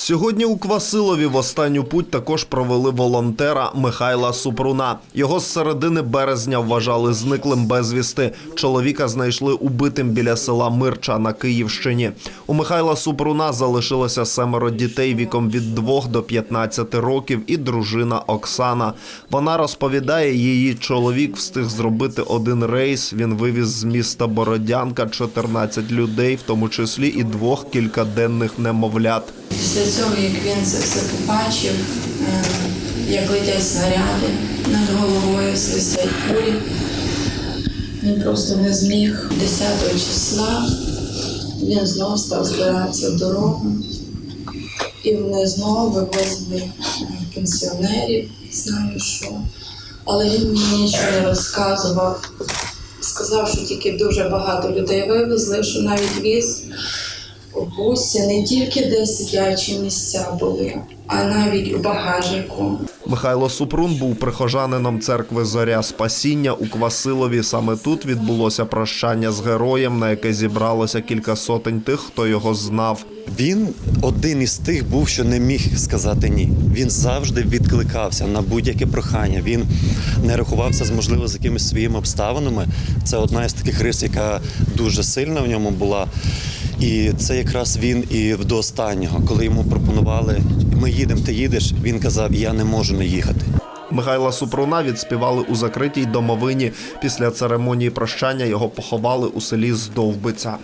Сьогодні у Квасилові в останню путь також провели волонтера Михайла Супруна. Його з середини березня вважали зниклим безвісти. Чоловіка знайшли убитим біля села Мирча на Київщині. У Михайла Супруна залишилося семеро дітей віком від 2 до 15 років і дружина Оксана. Вона розповідає, її чоловік встиг зробити один рейс. Він вивіз з міста Бородянка 14 людей, в тому числі і двох кількаденних немовлят. Після цього, як він це все побачив, е, як летять снаряди, над головою свистять кулі, він просто не зміг 10 числа. Він знов став збиратися в дорогу. І вони знову вивозили пенсіонерів, знаю що. Але він мені нічого не розказував. Сказав, що тільки дуже багато людей вивезли, що навіть віз бусі не тільки де сидячі місця були, а навіть у багажнику. Михайло Супрун був прихожанином церкви Зоря Спасіння у Квасилові. Саме тут відбулося прощання з героєм, на яке зібралося кілька сотень тих, хто його знав. Він один із тих був, що не міг сказати ні. Він завжди відкликався на будь-яке прохання. Він не рахувався з можливо з якимись своїми обставинами. Це одна із таких рис, яка дуже сильна в ньому була. І це якраз він і до останнього, коли йому пропонували ми їдемо, ти їдеш. Він казав: Я не можу не їхати. Михайла Супруна відспівали у закритій домовині. Після церемонії прощання його поховали у селі Здовбиця.